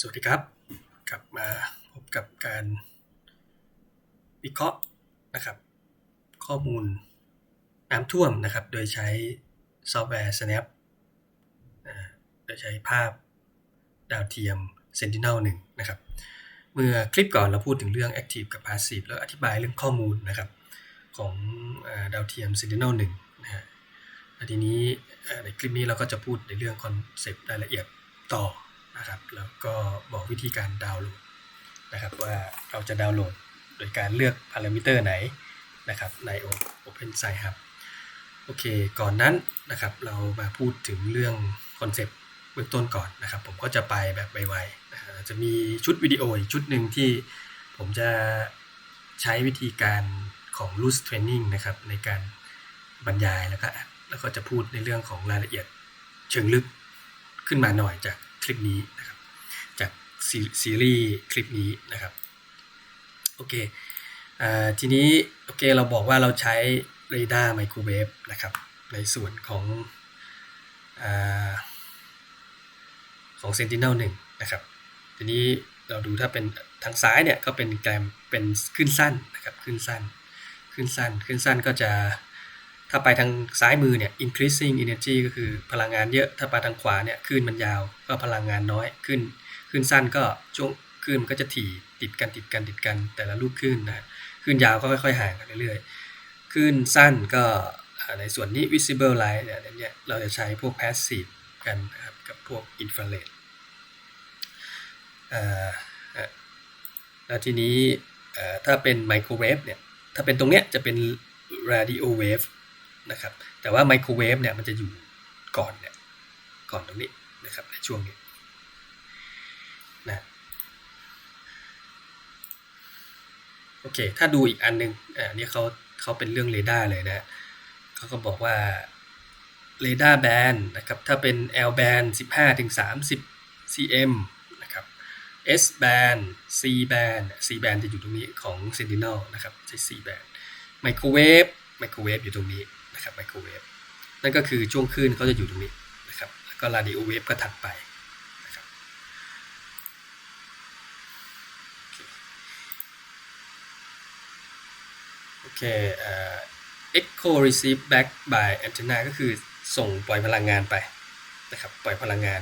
สวัสดีครับ กลับมาพบกับการวิเคราะห์นะครับ ข้อมูลน้ำท่วมนะครับ โดยใช้ซอฟต์แวร์ Snap โดยใช้ภาพดาวเทียม Sentinel 1 นะครับ เมื่อคลิปก่อนเราพูดถึงเรื่อง Active กับ Passive แล้วอธิบายเรื่องข้อมูลนะครับ ของดาวเทียม Sentinel 1 นะฮะทีนี้ในคลิปนี้เราก็จะพูดในเรื่องคอนเซปต์รายละเอียดต่อ นะครับ แล้วก็บอกวิธีการดาวน์โหลดนะครับว่าเราจะดาวน์โหลดโดยการเลือกพารามิเตอร์ไหนนะครับใน Open Sci Hub โอเค ก่อนนั้นนะครับเรามาพูดถึงเรื่องคอนเซปต์เบื้องต้นก่อนนะครับ ผมก็จะไปแบบไวๆนะจะมีชุดวิดีโออีกชุดหนึ่งที่ผมจะใช้วิธีการของ loose training นะครับในการบรรยายแล้วก็แล้วก็จะพูดในเรื่องของรายละเอียดเชิงลึกขึ้นมาหน่อยจาก คลิปนี้นะครับ จากซีรีส์คลิปนี้นะครับ โอเคอทีนี้โอเคเราบอกว่าเราใช้เรดาร์ไมโครเวฟนะครับ ในส่วนของอของ Sentinel 1นะครับ ทีนี้เราดูถ้าเป็นทางซ้ายเนี่ยก็เป็นแกรมเป็นขึ้นสั้นนะครับ ขึ้นสั้น ขึ้นสั้น ขึ้นสั้นก็จะ ถ้าไปทางซ้ายมือเนี่ย increasing energy ก็คือพลังงานเยอะ ถ้าไปทางขวาเนี่ยคลื่นมันยาว ก็พลังงานน้อยขึ้นขึ้นสั้นก็ช่วงคลื่นมันก็จะถี่ติดกันติดกันติดกันแต่ละลูกคลื่นนะคลื่นยาวก็ค่อยๆห่างกันเรื่อยๆคลื่นสั้นก็ในส่วนนี้ visible light เนี่ยเนี่ยเราจะใช้พวก passive กันนะครับกับพวก infrared อ่าแล้วทีนี้อ่อถ้าเป็นไมโครเวฟเนี่ยถ้าเป็นตรงเนี้ยจะเป็น radio wave นะครับ แต่ว่าไมโครเวฟเนี่ยมันจะอยู่ก่อนเนี่ยก่อนตรงนี้นะครับในช่วงนี้นะโอเค ถ้าดูอีกอันหนึงอ่านี่เขาเขาเป็นเรื่องเรดาร์เลยนะเขาก็บอกว่าเรดาร์แบนนะครับ ถ้าเป็น L แบน15ถึง30 cm นะครับ S band C band C band จะอยู่ตรงนี้ของ Sentinel นะครับใช้ C band ไมโครเวฟไมโครเวฟอยู่ตรงนี้ นะครับไมโครเวฟนั่นก็คือช่วงคลื่นเขาจะอยู่ตรงนี้นะครับแล้วก็ราดิโอเวฟก็ถัดไปนะครับโอเคเอ่อ echo receive back by antenna ก็คือส่งปล่อยพลังงานไปนะครับปล่อยพลังงาน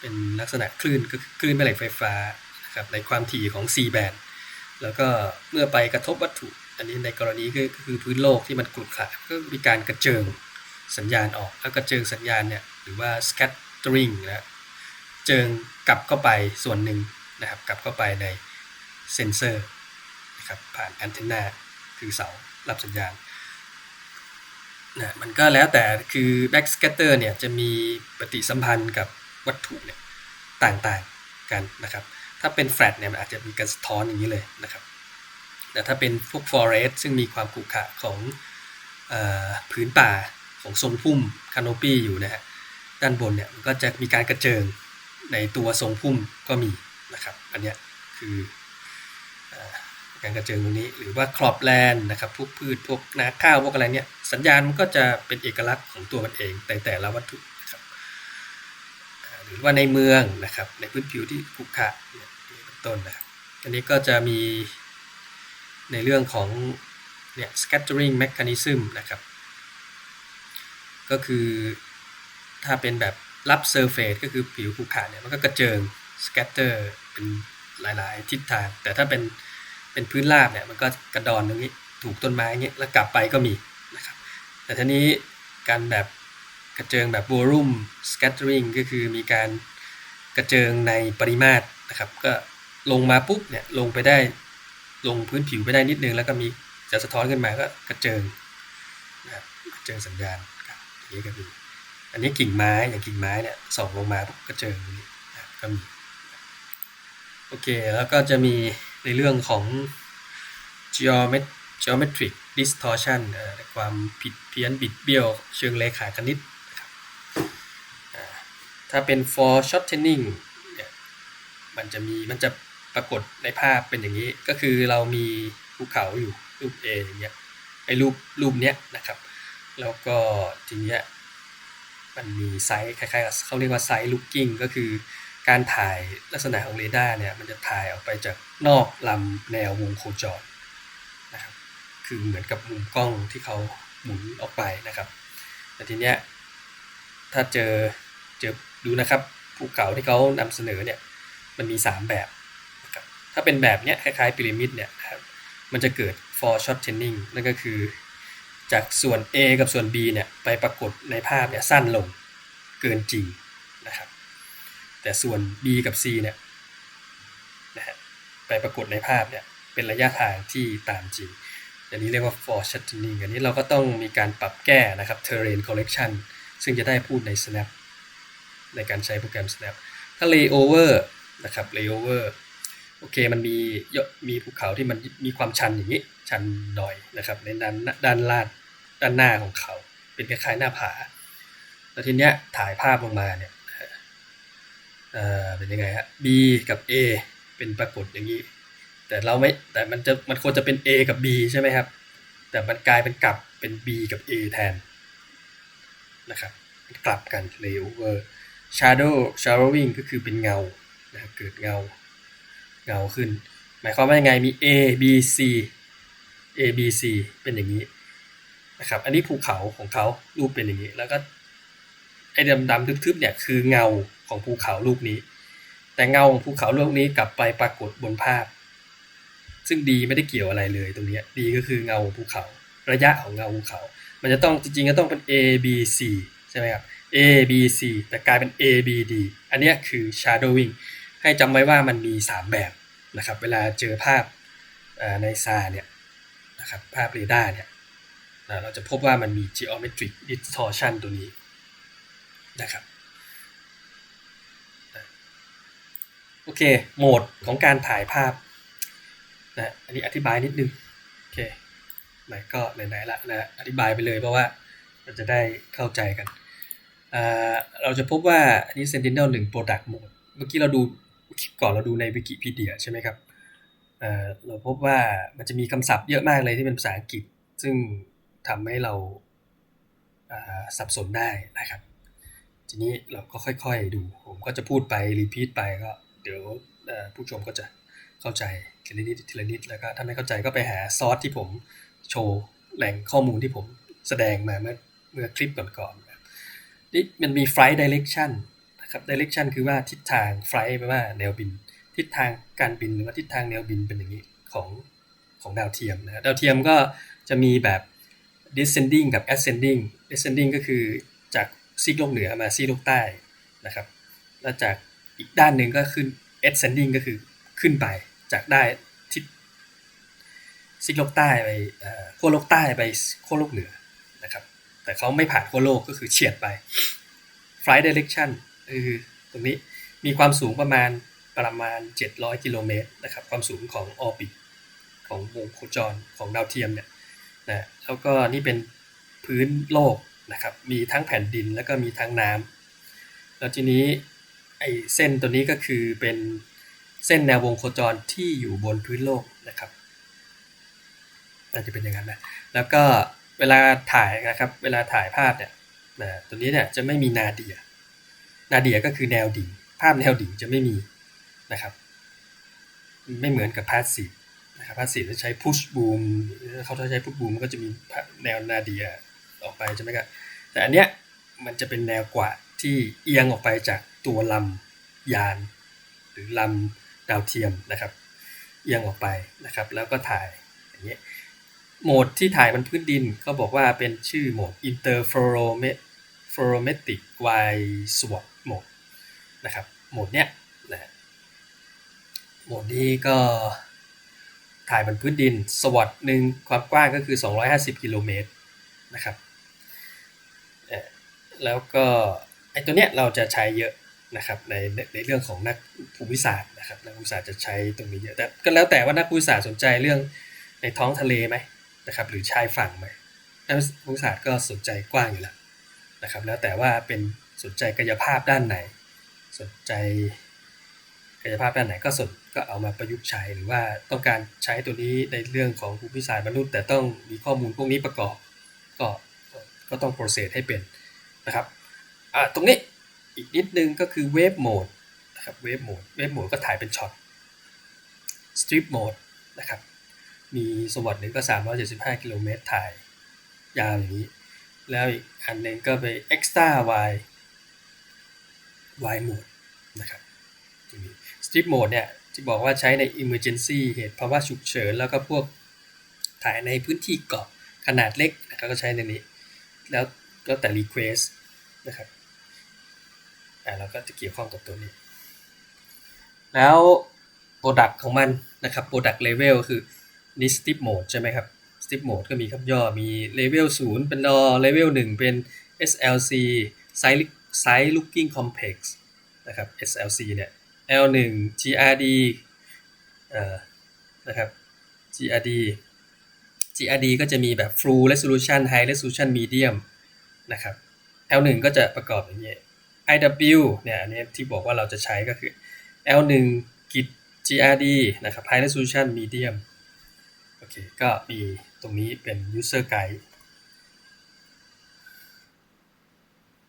เป็นลักษณะคลื่นก็คลื่นแม่เหล็กไฟฟ้านะครับในความถี่ของ C band แล้วก็เมื่อไปกระทบวัตถุ อันนี้ในกรณีก็คือพื้นโลกที่มันกรุขระก็มีการกระเจิงสัญญาณออกแล้วกระเจิงสัญญาณเนี่ยหรือว่า scattering นะเจิงกลับเข้าไปส่วนหนึ่งนะครับกลับเข้าไปในเซนเซอร์นะครับผ่านแอนเทนนาคือเสารับสัญญาณนะมันก็แล้วแต่คือ back scatter เนี่ยจะมีปฏิสัมพันธ์กับวัตถุเนี่ยต่างๆกันนะครับ ถ้าเป็นแฟลตเนี่ยมันอาจจะมีการสะท้อนอย่างนี้เลยนะครับ แต่ถ้าเป็นพวก forest ซึ่งมีความขรุขระของอพื้นป่าของทรงพุ่มคาน o ปีอยู่นะฮะด้านบนเนี่ยมันก็จะมีการกระเจิงในตัวทรงพุ่มก็มีนะครับ อันเนี้ยคืออการกระเจิงตรงนี้หรือว่าครอบแลนด์นะครับพวกพืชพวกนาข้าวพวกอะไรเนี่ยสัญญาณมันก็จะเป็นเอกลักษณ์ของตัวมันเองแต่แต่ละวัตถุนะครับหรือว่าในเมืองนะครับในพื้นผิวที่ขรุขระเนี่ยเป็นต้นนะครับอันนี้ก็จะมี ในเรื่องของเนี่ย scattering mechanism นะครับ ก็คือถ้าเป็นแบบรับ surface ก็คือผิวขรุขระเนี่ยมันก็กระเจิง scatter เป็นหลาย ๆ ทิศทาง แต่ถ้าเป็นเป็นพื้นราบเนี่ยมันก็กระดอนตรงนี้ถูกต้นไม้เงี้ยแล้วกลับไปก็มีนะครับ แต่ทีนี้การแบบกระเจิงแบบ volume scattering ก็คือมีการกระเจิงในปริมาตรนะครับ ก็ลงมาปุ๊บเนี่ยลงไปได้ ลงพื้นผิวไปได้นิดนึง แล้วก็มีจะสะท้อนขึ้นมาก็กระเจิงนะครับกระเจิงสัญญาณครับอย่างนี้ก็คืออันนี้กิ่งไม้อย่างกิ่งไม้เนี่ยส่องลงมาปุ๊บกระเจิงอย่างนี้นะก็มีโอเคแล้วก็จะมีในเรื่องของ geomet geometric distortion ความผิดเพี้ยนบิดเบี้ยว เชิงเลขาคณิตนะครับถ้าเป็น foreshortening เนี่ยมันจะมีมันจะ รากฏในภาพเป็นอย่างนี้ก็คือเรามีภูเขาอยู่รูป A อย่างเงี้ยไอ้รูปรูปเนี้ยนะครับ แล้วก็ทีเนี้ยมันมีไซส์คล้ายๆกับเขาเรียกว่าไซส์ looking ก็คือการถ่ายลักษณะของเรดาร์เนี่ยมันจะถ่ายออกไปจากนอกลำแนววงโคจรนะครับคือเหมือนกับมุมกล้องที่เขาหมุนออกไปนะครับแต่ทีเนี้ยถ้าเจอเจอดูนะครับภูเขาที่เขานำเสนอเนี่ยมันมี 3 แบบ ถ้าเป็นแบบเนี้ยคล้ายๆพีระมิดเนี่ยครับมันจะเกิด for shortening นั่นก็คือ จากส่วน A กับส่วน B เนี่ยไปปรากฏในภาพเนี่ยสั้นลงเกินจริงนะครับแต่ส่วน B กับ C เนี่ยนะฮะไปปรากฏในภาพเนี่ยเป็นระยะทางที่ตามจริงอันนี้เรียกว่า for shortening อันนี้เราก็ต้องมีการปรับแก้นะครับ terrain correction ซึ่งจะได้พูดใน snap ในการใช้โปรแกรม snap ถ้า layover นะครับ layover โอเคมันมีเยอะมีภูเขาที่มันมีความชันอย่างนี้ ชันหน่อยนะครับ ในด้านด้านลางด้านหน้าของเขา เป็นคล้ายๆหน้าผาแล้วทีเนี้ยถ่ายภาพลงมาเนี่ยเอ่อเป็นยังไงฮะ B กับ A เป็นปรากฏอย่างนี้ แต่เราไม่แต่มันจะมันควรจะเป็น A กับ B ใช่ไหมครับ แต่มันกลายเป็นกลับเป็น B กับ A แทนนะครับกลับกัน layover shadow shadowing ก็คือเป็นเงานะเกิดเงา เงาขึ้น หมายความว่ายังไงมี A B C A B C เป็นอย่างนี้นะครับอันนี้ภูเขาของเขารูปเป็นอย่างนี้ แล้วก็ไอ้ดำๆทึบๆเนี่ยคือเงาของภูเขาลูกนี้ แต่เงาของภูเขาลูกนี้กลับไปปรากฏบนภาพ ซึ่งดีไม่ได้เกี่ยวอะไรเลยตรงนี้ดีก็คือเงาของภูเขา ระยะของเงาภูเขา มันจะต้องจริงๆก็ต้องเป็น A B C ใช่ไหมครับ A B C แต่กลายเป็น A B D อันนี้คือ shadowing ให้จำไว้ว่ามันมี 3 แบบนะครับ เวลาเจอภาพในซาเนี่ยนะครับภาพเรดาร์เนี่ยเราจะพบว่ามันมี geometric distortion ตัวนี้นะครับโอเค โหมดของการถ่ายภาพนะอันนี้อธิบายนิดนึงโอเคไหนก็ไหนๆละนะอธิบายไปเลยเพราะว่าเราจะได้เข้าใจกัน เราจะพบว่าอันนี้ Sentinel 1 Product Mode เมื่อกี้เราดู ก่อนเราดูในวิกิพีเดียใช่ไหมครับเราพบว่ามันจะมีคำศัพท์เยอะมากเลยที่เป็นภาษาอังกฤษ ซึ่งทำให้เราสับสนได้นะครับ ทีนี้เราก็ค่อยๆดู ผมก็จะพูดไปรีพีทไปก็เดี๋ยวผู้ชมก็จะเข้าใจทีละนิดทีละนิดแล้วก็ถ้าไม่เข้าใจก็ไปหาซอสที่ผมโชว์แหล่งข้อมูลที่ผมแสดงมาเมื่อเมื่อคลิปก่อนๆนี่มันมี flight direction น ครับ direction คือว่าทิศทาง flight แปลว่าแนวบิน ทิศทางการบินหรือว่าทิศทางแนวบินเป็นอย่างนี้ของของดาวเทียมนะดาวเทียมก็จะมีแบบ descending กับ ascending descending ก็คือจากซีกโลกเหนือมาซีกโลกใต้นะครับ แล้วจากอีกด้านหนึ่งก็ขึ้น ascending ก็คือขึ้นไปจากได้ทิศซีกโลกใต้ไปขั้วโลกใต้ไปขั้วโลกเหนือนะครับ แต่เขาไม่ผ่านขั้วโลกก็คือเฉียดไป flight direction คือตรงนี้มีความสูงประมาณประมาณ 700 กิโลเมตรนะครับความสูงของออร์บิทของวงโคจรของดาวเทียมเนี่ยนะแล้วก็นี่เป็นพื้นโลกนะครับมีทั้งแผ่นดินแล้วก็มีทั้งน้ำแล้วทีนี้ไอ้เส้นตัวนี้ก็คือเป็นเส้นแนววงโคจรที่อยู่บนพื้นโลกนะครับน่าจะเป็นอย่างนั้นนะแล้วก็เวลาถ่ายนะครับเวลาถ่ายภาพเนี่ยนะตัวนี้เนี่ยจะไม่มีนาเดีย นาเดียก็คือแนวดิ่ง ภาพแนวดิ่งจะไม่มีนะครับ ไม่เหมือนกับพาสซีฟนะครับพาสซีฟจะใช้พุชบูมเขาถ้าใช้พุชบูมมันก็จะมีแนวนาเดียออกไปใช่ไหมครับแต่อันเนี้ยมันจะเป็นแนวกว่าที่เอียงออกไปจากตัวลำยาน หรือลำดาวเทียมนะครับ เอียงออกไปนะครับ แล้วก็ถ่ายอย่างเงี้ยโหมดที่ถ่ายบนพื้นดินก็บอกว่าเป็นชื่อโหมด interferometric wide swath mode นะครับโหมดเนี้ยนะโหมดนี้ก็ถ่ายบนพื้นดินสวอตหนึ่งความกว้างก็คือ 250 กิโลเมตรนะครับแล้วก็ไอ้ตัวเนี้ยเราจะใช้เยอะนะครับในในเรื่องของนักภูมิศาสตร์นะครับนักภูมิศาสตร์จะใช้ตรงนี้เยอะแต่ก็แล้วแต่ว่านักภูมิศาสตร์สนใจเรื่องในท้องทะเลไหมนะครับหรือชายฝั่งไหมนักภูมิศาสตร์ก็สนใจกว้างอยู่แล้วนะครับแล้วแต่ว่าเป็นสนใจกายภาพด้านไหน สนใจกายภาพด้านไหนก็สนก็เอามาประยุกต์ใช้หรือว่าต้องการใช้ตัวนี้ในเรื่องของภูมิศาสตร์มนุษย์ แต่ต้องมีข้อมูลพวกนี้ประกอบ ก็ก็ต้อง process ให้เป็นนะครับอ่าตรงนี้อีกนิดนึงก็คือเวฟโหมดนะครับเวฟโหมดเวฟโหมดก็ถ่ายเป็นช็อตสตริปโหมดนะครับมีสวอตหนึ่งก็ 375 กิโลเมตรถ่ายยาวอย่างนี้ แล้วอีกอันหนึ่งก็ไป extra wide wide mode นะครับตรงนี้ strip mode เนี่ยที่บอกว่าใช้ใน emergency เหตุภาวะฉุกเฉิน แล้วก็พวกถ่ายในพื้นที่เกาะขนาดเล็กนะครับก็ใช้ในนี้ แล้วก็แต่ request นะครับอ่าเราก็จะเกี่ยวข้องกับตัวนี้ แล้ว product ของมันนะครับ product level คือนี่ strip mode ใช่ไหมครับ strip mode ก็มีคำย่อมี level 0 เป็น RAW level 1 เป็น SLC size size looking complex นะครับ SLC เนี่ย L1 GRD นะครับ GRD GRD ก็จะมีแบบ full resolution high resolution medium นะครับ L1 ก็จะประกอบอย่างนี้ IW เนี่ยอันนี้ที่บอกว่าเราจะใช้ก็คือ L1 กิจ GRD นะครับ high resolution medium โอเค ก็มีตรงนี้เป็น user guide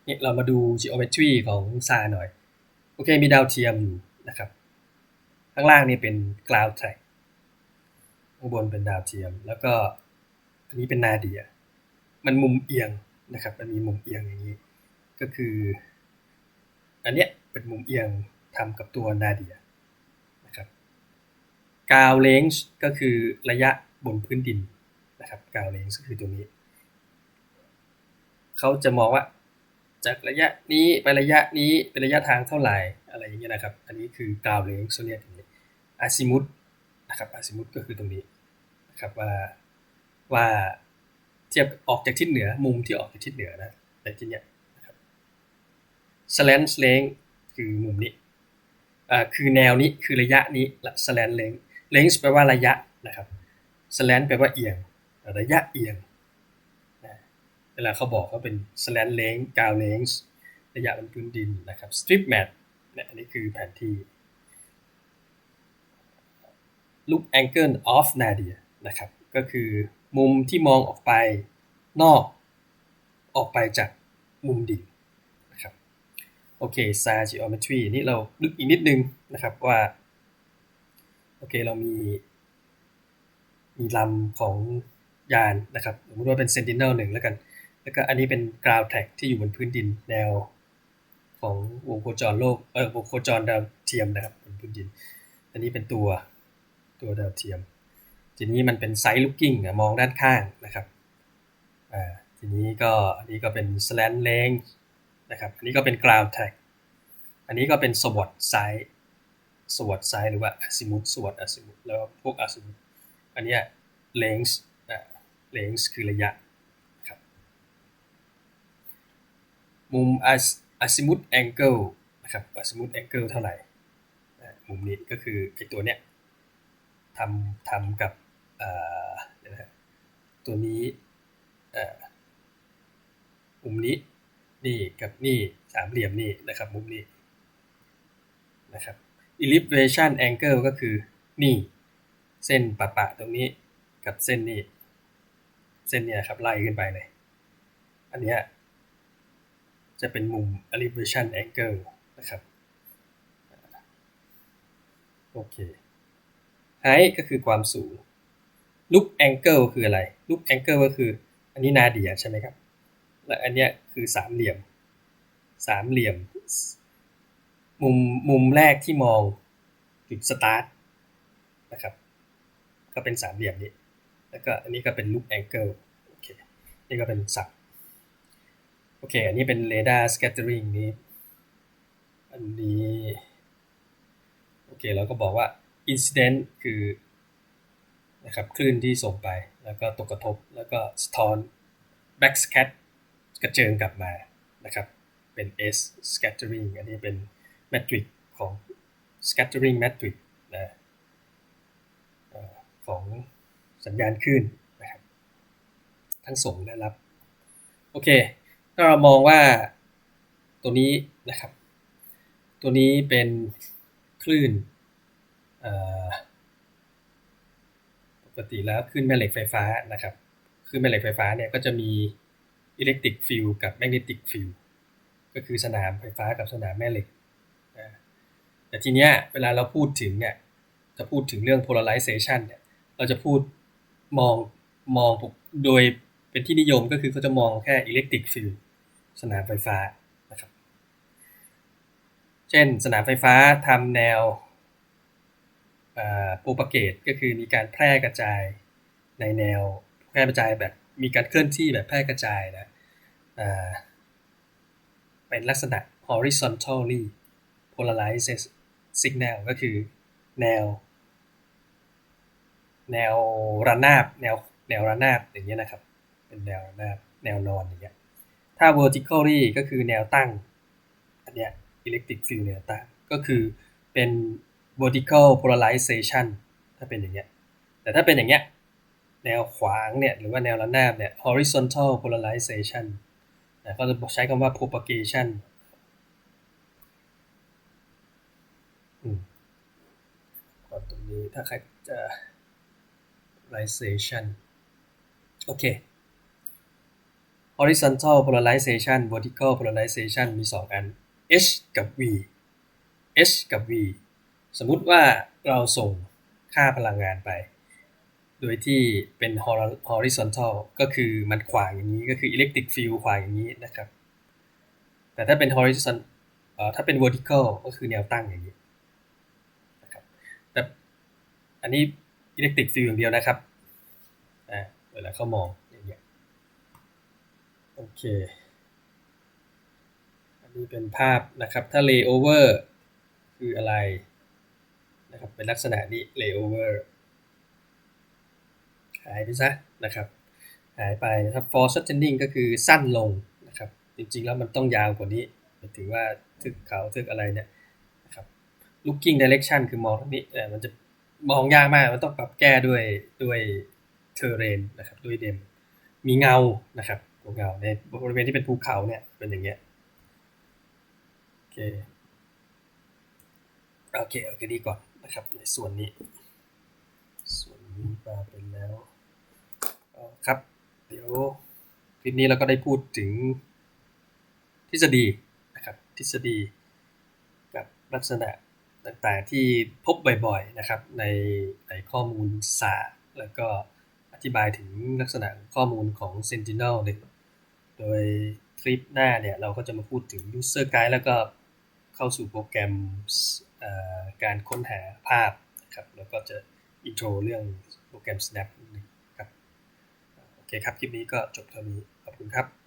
เนี่ยเรามาดู geometry ของซาหน่อย โอเค มีดาวเทียมอยู่นะครับ ข้างล่างนี่เป็น cloud track ข้างบนเป็นดาวเทียม แล้วก็อันนี้เป็นนาเดีย มันมุมเอียงนะครับ มันมีมุมเอียงอย่างนี้ ก็คือ อันเนี้ยเป็นมุมเอียงทำกับตัวนาเดียนะครับกาวเลนส์ก็คือระยะบนพื้นดินนะครับกาวเลนส์ก็คือตัวนี้ เขาจะมองว่า จากระยะนี้ไประยะนี้เป็นระยะทางเท่าไหร่อะไรอย่างเงี้ยนะครับ อันนี้คือกราวเลนส์เนี่ยตรงนี้อาซิมุตนะครับอาซิมุตก็คือตรงนี้นะครับว่าว่าเทียบออกจากทิศเหนือมุมที่ออกจากทิศเหนือนะในที่เนี้ยนะครับ slant length คือมุมนี้อ่าคือแนวนี้คือระยะนี้ slant length length แปลว่าระยะนะครับ slant แปลว่าเอียง ระยะเอียง ลาเขาบอกว่าเป็น slant length กาว length ระยะบนพื้นดินนะครับ strip map เนี่ยอันนี้คือแผนที่ look angle of nadir นะครับ ก็คือมุมที่มองออกไปนอกออกไปจากมุมดิ่งนะครับโอเค s a geometry นี่เราลึกอีกนิดนึงนะครับว่าโอเคเรามีมีลำของยานนะครับสมมติว่าเป็น Sentinel หนึ่งแล้วกัน แล้วก็อันนี้เป็น ground track ที่อยู่บนพื้นดินแนว ของวงโคจรโลกเออวงโคจรดาวเทียมนะครับบนพื้นดิน อันนี้เป็นตัวตัวดาวเทียม ทีนี้มันเป็นไซส์ looking มองด้านข้างนะครับอ่าทีนี้ก็อันนี้ก็เป็น slant length นะครับอันนี้ก็เป็น ground track อันนี้ก็เป็น SWOT size SWOT size หรือว่า azimuth SWOT azimuth แล้วพวก azimuth อันนี้ length อ่า length คือระยะครับ มุม azimuth angle นะครับ azimuth angle เท่าไหร่มุมนี้ก็คือไอตัวเนี้ยทำทำกับตัวนี้มุมนี้นี่กับนี่สามเหลี่ยมนี่นะครับมุมนี้นะครับ elevation angle ก็คือนี่ เส้นปะปะตรงนี้กับเส้นนี้ เส้นเนี้ยครับไล่ขึ้นไปเลย อันเนี้ย จะเป็นมุม elevation angle นะครับโอเค height ก็คือความสูง look angle คืออะไร look angle ก็คืออันนี้นาเดียใช่ไหมครับ และอันเนี้ยคือสามเหลี่ยม สามเหลี่ยม มุมมุมแรกที่มองจุดสตาร์ทนะครับ ก็เป็นสามเหลี่ยมนี้ แล้วก็อันนี้ก็เป็น look angle โอเค นี่ก็เป็นสับ โอเค อันนี้เป็น radar scattering นี้ อันนี้ โอเค เราก็บอกว่า incident คือนะครับคลื่นที่ส่งไปแล้วก็ตกกระทบแล้วก็สะท้อน backscat กระเจิงกลับมานะครับ เป็น S scattering อันนี้เป็น metric ของ scattering metric นะของสัญญาณคลื่นนะครับ ทั้งส่งและรับ โอเค ถ้าเรามองว่าตัวนี้นะครับ ตัวนี้เป็นคลื่นปกติแล้วคลื่นแม่เหล็กไฟฟ้านะครับคลื่นแม่เหล็กไฟฟ้าเนี่ยก็จะมีอิเล็กตริกฟิลกับแมกเนติกฟิลก็คือสนามไฟฟ้ากับสนามแม่เหล็ก แต่ทีเนี้ยเวลาเราพูดถึงเนี่ยจะพูดถึงเรื่อง polarization เนี่ยเราจะพูดมองมองโดยเป็นที่นิยมก็คือเขาจะมองแค่ electric field สนามไฟฟ้านะครับ เช่นสนามไฟฟ้าทำแนวโปรปเกตก็คือมีการแพร่กระจายในแนวแพร่กระจายแบบมีการเคลื่อนที่แบบแพร่กระจายนะเป็นลักษณะ horizontally polarized signal ก็คือแนว แนวระนาบแนวแนวระนาบอย่างเงี้ยนะครับ เป็นแนวระนาบแนวนอนอย่างเงี้ย ถ้า vertically ก็คือแนวตั้ง อันเนี้ย electric field แนวตั้ง ก็คือเป็น vertical polarization ถ้าเป็นอย่างเงี้ย แต่ถ้าเป็นอย่างเงี้ย แนวขวางเนี่ย หรือว่าแนวระนาบเนี่ย horizontal polarization นะก็จะใช้คำว่า propagation ตรงนี้ถ้าใครจะ polarization โอเค horizontal polarization vertical polarization มี 2 อัน H กับ V H กับ V สมมุติว่าเราส่งค่าพลังงานไป โดยที่เป็น horizontal ก็คือมันขวางอย่างนี้ก็คือ electric field ขวางอย่างนี้นะครับ แต่ถ้าเป็น horizontal ถ้าเป็น vertical ก็คือแนวตั้งอย่างนี้นะครับแต่อันนี้ electric field อย่างเดียวนะครับอ่าเวลาเขามอง โอเค อันนี้เป็นภาพนะครับ ถ้า layover คืออะไรนะครับเป็นลักษณะนี้ layover หายไปซะนะครับ หายไปนะครับ for shortening ก็คือสั้นลงนะครับ จริงๆแล้วมันต้องยาวกว่านี้ถือว่าทึกเขาทึกอะไรเนี่ยนะครับ looking direction คือมองทางนี้มันจะมองยากมาก มันต้องปรับแก้ด้วยด้วย terrain นะครับ ด้วยเดม มีเงานะครับ เงาในบริเวณที่เป็นภูเขาเนี่ยเป็นอย่างเงี้ยโอเคโอเคโอเคดีก่อนนะครับในส่วนนี้ ส่วนนี้มาเป็นแล้วครับ เดี๋ยวคลิปนี้เราก็ได้พูดถึงทฤษฎีนะครับทฤษฎีกับลักษณะต่างๆที่พบบ่อยๆนะครับในในข้อมูลศาสตร์แล้วก็อธิบายถึงลักษณะข้อมูลของ Sentinel หนึ่ง โดยคลิปหน้าเนี่ยเราก็จะมาพูดถึง User Guide แล้วก็เข้าสู่โปรแกรมการค้นหาภาพนะครับแล้วก็จะอินโทรเรื่องโปรแกรม Snap ครับโอเคครับ คลิปนี้ก็จบเท่านี้ ขอบคุณครับ